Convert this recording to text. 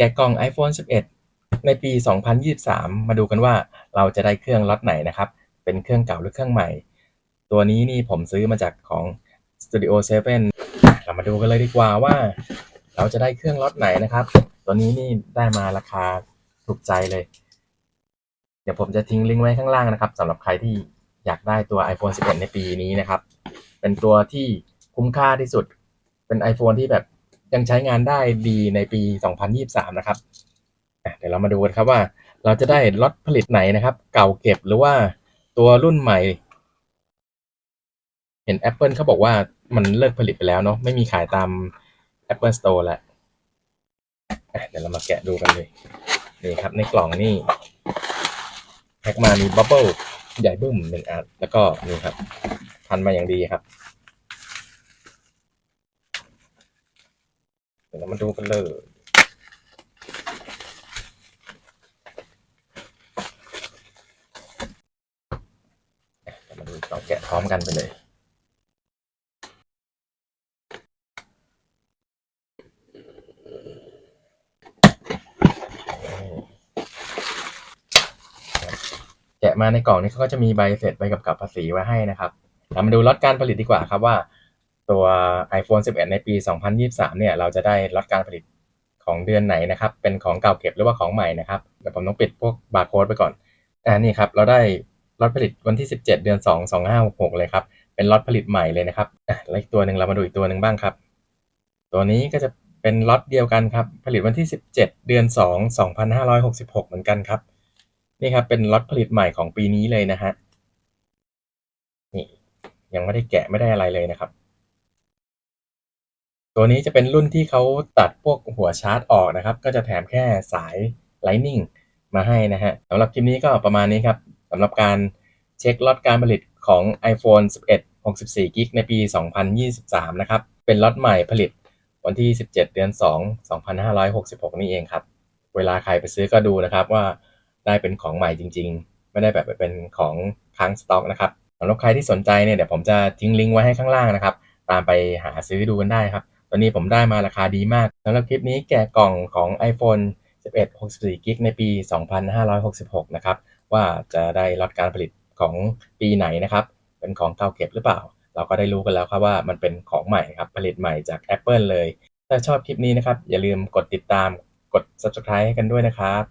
แกะกล่อง iPhone 11 ในปี 2023 มาดูกันว่าเราจะได้เครื่องล็อตไหนนะครับ เป็นเครื่องเก่าหรือเครื่องใหม่ ตัวนี้นี่ผมซื้อมาจากของ Studio 7 เรามาดูกันเลยดีกว่าว่า เราจะได้เครื่องล็อตไหนนะครับ ตัวนี้นี่ได้มาราคาถูกใจเลย เดี๋ยวผมจะทิ้งลิงก์ไว้ข้างล่างนะครับสำหรับใครที่อยากได้ตัว iPhone 11 ในปีนี้นะครับ เป็นตัวที่คุ้มค่าที่สุด เป็น iPhone ที่แบบ ยังใช้งานได้ดีในปี 2023 นะครับอะเดี๋ยวเรามาดูกันครับว่าเราจะได้ล็อตผลิตไหนนะครับ เก่าเก็บหรือว่าตัวรุ่นใหม่ เห็น Apple เขาบอกว่ามันเลิกผลิตไปแล้วเนาะไม่มีขายตาม Apple Store แล้วเดี๋ยวเรามาแกะดูกันเลยนี่ครับในกล่องนี่แพ็กมามีบับเบิลใหญ่บึ้มหนึ่งอันแล้วก็นี่ครับ พันมาอย่างดีครับ เดี๋ยวเรามาดูกันเลยเรามาดูกล่องแกะพร้อมกันไปเลย แกะมาในกล่องนี้เขาก็จะมีใบเสร็จใบกำกับภาษีไว้ให้นะครับเรามาดูล็อตการผลิตดีกว่าครับว่า ตัว iPhone 11 ในปี 2023 เนี่ย เราจะได้ล็อตการผลิตของเดือนไหนนะครับ เป็นของเก่าเก็บหรือว่าของใหม่นะครับเดี๋ยวผมต้องปิดพวกบาร์โค้ดไปก่อนอ่านี่ครับ เราได้ล็อตผลิตวันที่ 17 เดือน 2 2566 เลยครับ เป็นล็อตผลิตใหม่เลยนะครับอะแล้วอีกตัวหนึ่งเรามาดูอีกตัวหนึ่งบ้างครับ ตัวนี้ก็จะเป็นล็อตเดียวกันครับ ผลิตวันที่ 17 เดือน 2 2566 เหมือนกันครับ นี่ครับ เป็นล็อตผลิตใหม่ของปีนี้เลยนะฮะ นี่ ยังไม่ได้แกะไม่ได้อะไรเลยนะครับ ตัวนี้จะเป็นรุ่นที่เขาตัดพวกหัวชาร์จออกนะครับ ก็จะแถมแค่สาย Lightning มาให้นะฮะสำหรับคลิปนี้ก็ประมาณนี้ครับสำหรับการเช็คล็อตการผลิตของ iPhone 11 64กิกในปี 2023 นะครับ เป็นล็อตใหม่ผลิตวันที่ 17 เดือน 2 2566 นี่เองครับ เวลาใครไปซื้อก็ดูนะครับว่าได้เป็นของใหม่จริง ๆ ไม่ได้แบบเป็นของค้างสต็อกนะครับสำหรับใครที่สนใจเนี่ยเดี๋ยวผมจะทิ้งลิงก์ไว้ให้ข้างล่างนะครับ ตามไปหาซื้อดูกันได้ครับ ตอนนี้ผมได้มาราคาดีมากสำหรับคลิปนี้แกะกล่องของ iPhone 11 64กิกในปี 2566 นะครับ ว่าจะได้ลดการผลิตของปีไหนนะครับ เป็นของเก่าเก็บหรือเปล่า เราก็ได้รู้กันแล้วครับว่ามันเป็นของใหม่ครับ ผลิตใหม่จาก Apple เลย ถ้าชอบคลิปนี้นะครับ อย่าลืมกดติดตามกด subscribe ให้กันด้วยนะครับ